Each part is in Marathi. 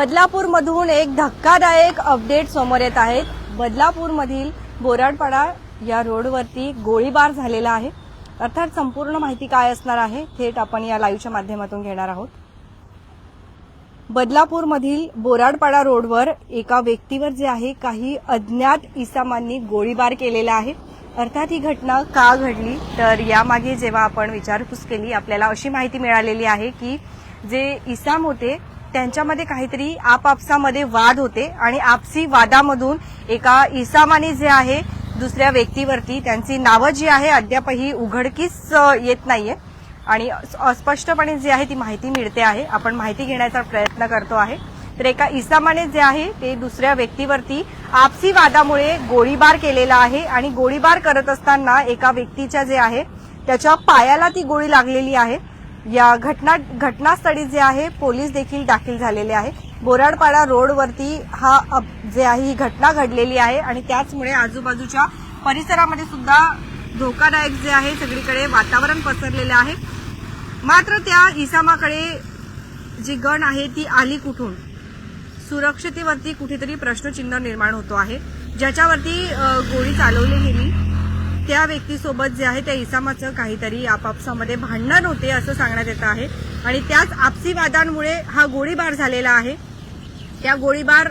बदलापूरमधून एक धक्कादायक अपडेट समोर येत आहेत बदलापूरमधील बोराडपाडा या रोडवरती गोळीबार झालेला आहे. अर्थात संपूर्ण माहिती काय असणार आहे थेट आपण या लाईव्हच्या माध्यमातून घेणार आहोत. बदलापूरमधील बोराडपाडा रोडवर एका व्यक्तीवर जे आहे काही अज्ञात इसामांनी गोळीबार केलेला आहे. अर्थात ही घटना का घडली? तर यामागे जेव्हा आपण विचारपूस केली आपल्याला अशी माहिती मिळालेली आहे की जे इसाम होते त्यांच्यामध्ये काहीतरी आपापसामध्ये वाद होते आणि आपसी वादामधून एका इसामाने जे आहे दुसऱ्या व्यक्तीवरती त्यांची नावं जी आहे अद्यापही उघडकीस येत नाहीये. आणि अस्पष्टपणे जी आहे ती माहिती मिळते आहे. आपण माहिती घेण्याचा प्रयत्न करतो आहे. तर एका इसामाने जे आहे ते दुसऱ्या व्यक्तीवरती आपसी वादामुळे गोळीबार केलेला आहे आणि गोळीबार करत असताना एका व्यक्तीच्या जे आहे त्याच्या पायाला ती गोळी लागलेली आहे. या घटना घटनास्थळी जे आहे पोलीस देखील दाखल झालेले आहे बोराडपाडा रोडवरती हा अप- जे आहे ही घटना घडलेली आहे आणि त्याचमुळे आजूबाजूच्या परिसरामध्ये सुद्धा धोकादायक जे आहे सगळीकडे वातावरण पसरलेलं आहे. मात्र त्या इसामाकडे जी गण आहे ती आली कुठून? सुरक्षतेवरती कुठेतरी प्रश्नचिन्ह निर्माण होतो आहे. ज्याच्यावरती गोळी चालवली गेली त्या व्यक्तीसोबत जे आहे त्या इसामाचं काहीतरी आपापसामध्ये भांडण होते असं सांगण्यात येतं आहे. आणि त्याच आपसी वादांमुळे हा गोळीबार झालेला आहे. त्या गोळीबार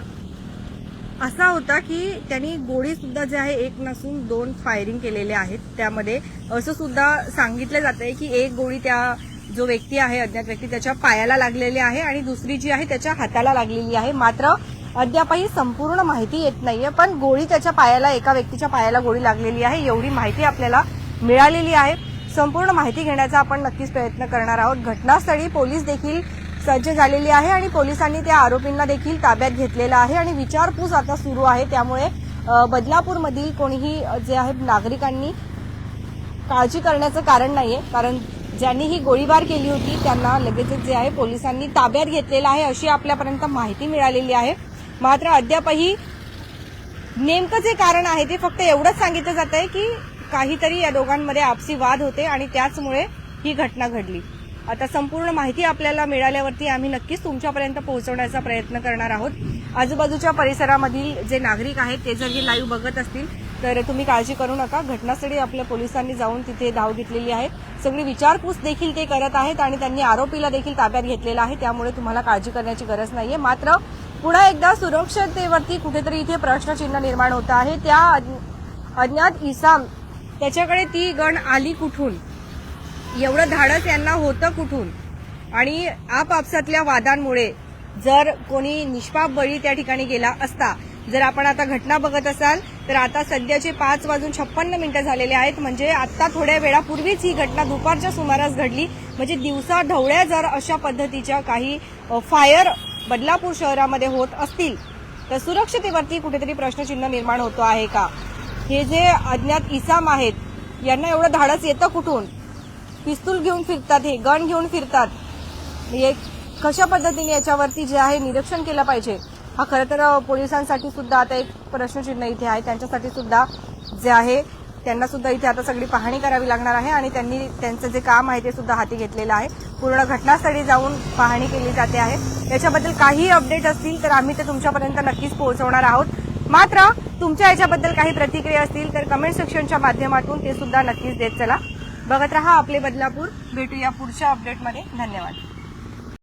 असा होता की त्यांनी गोळी सुद्धा जे आहे एक नसून दोन फायरिंग केलेले आहेत. त्यामध्ये असं सुद्धा सांगितलं जात आहे की एक गोळी त्या जो व्यक्ती आहे अज्ञात व्यक्ती त्याच्या पायाला लागलेली आहे आणि दुसरी जी आहे त्याच्या हाताला लागलेली आहे. मात्र अद्यापही संपूर्ण माहिती येत नाहीये पण गोळी त्याच्या पायाला एका व्यक्तीच्या पायाला गोळी लागलेली आहे. एवढी माहिती आपल्याला मिळालेली आहे. संपूर्ण माहिती घेण्याचा आपण नक्कीच प्रयत्न करणार आहोत. घटनास्थळी पोलीस देखील सज्ज झालेली आहे आणि पोलिसांनी त्या आरोपींना देखील ताब्यात घेतलेलं आहे आणि विचारपूस आता सुरू आहे. त्यामुळे बदलापूरमधील कोणीही जे आहे नागरिकांनी काळजी करण्याचं कारण नाहीये. कारण ज्यांनी ही गोळीबार केली होती त्यांना लगेचच जे आहे पोलिसांनी ताब्यात घेतलेलं आहे अशी आपल्यापर्यंत माहिती मिळालेली आहे. मात्र अद्यापही नेमकं जे कारण आहे ते फक्त एवढंच सांगितलं जात आहे की काहीतरी या दोघांमध्ये आपसी वाद होते आणि त्याचमुळे ही घटना घडली. आता संपूर्ण माहिती आपल्याला मिळाल्यावरती आम्ही नक्कीच तुमच्यापर्यंत पोहोचवण्याचा प्रयत्न करणार आहोत. आजूबाजूच्या परिसरामधील जे नागरिक आहेत ते जर हे लाईव्ह बघत असतील तर तुम्ही काळजी करू नका. घटनास्थळी आपल्या पोलिसांनी जाऊन तिथे धाव घेतलेली आहे. सगळी विचारपूस देखील ते करत आहेत आणि त्यांनी आरोपीला देखील ताब्यात घेतलेला आहे. त्यामुळे तुम्हाला काळजी करण्याची गरज नाहीये. मात्र पुन्हा एकदा सुरक्षतेवरती कुठेतरी इथे प्रश्नचिन्ह निर्माण होत आहे. त्या अज्ञात इसाम त्याच्याकडे ती गण आली कुठून? एवढं धाडस यांना होतं कुठून? आणि आपापसातल्या वादांमुळे जर कोणी निष्पाप बळी त्या ठिकाणी गेला असता जर आपण आता घटना बघत असाल तर आता सध्याचे पाच वाजून छप्पन्न मिनिटं झालेले आहेत. म्हणजे आता थोड्या वेळापूर्वीच ही घटना दुपारच्या सुमारास घडली. म्हणजे दिवसा ढवळ्या जर अशा पद्धतीच्या काही फायर बदलापूर शहरामध्ये होत असतील तर सुरक्षतेवरती कुठेतरी प्रश्नचिन्ह निर्माण होतो आहे का? हे जे अज्ञात इसाम आहेत यांना एवढं धाडस येतं कुठून? पिस्तूल घेऊन फिरतात हे गण घेऊन फिरतात. हे कशा पद्धतीने याच्यावरती जे आहे निरीक्षण केलं पाहिजे? हा खरं तर पोलिसांसाठी सुद्धा आता एक प्रश्नचिन्ह इथे आहे त्यांच्यासाठी सुद्धा जे आहे त्यांना सुद्धा इथे आता सगळी पाहणी करावी लागणार आहे आणि त्यांनी त्यांचं जे काम आहे ते सुद्धा हाती घेतलेलं आहे. पूर्ण घटनास्थळी जाऊन पाहणी केली जाते आहे. याच्याबद्दल काही अपडेट असतील तर आम्ही ते तुमच्यापर्यंत नक्कीच पोहोचवणार आहोत. मात्र तुमच्या याच्याबद्दल काही प्रतिक्रिया असतील तर कमेंट सेक्शनच्या माध्यमातून ते सुद्धा नक्कीच देत चला. बघत रहा आपले बदलापूर. भेटूया पुढच्या अपडेटमध्ये धन्यवाद.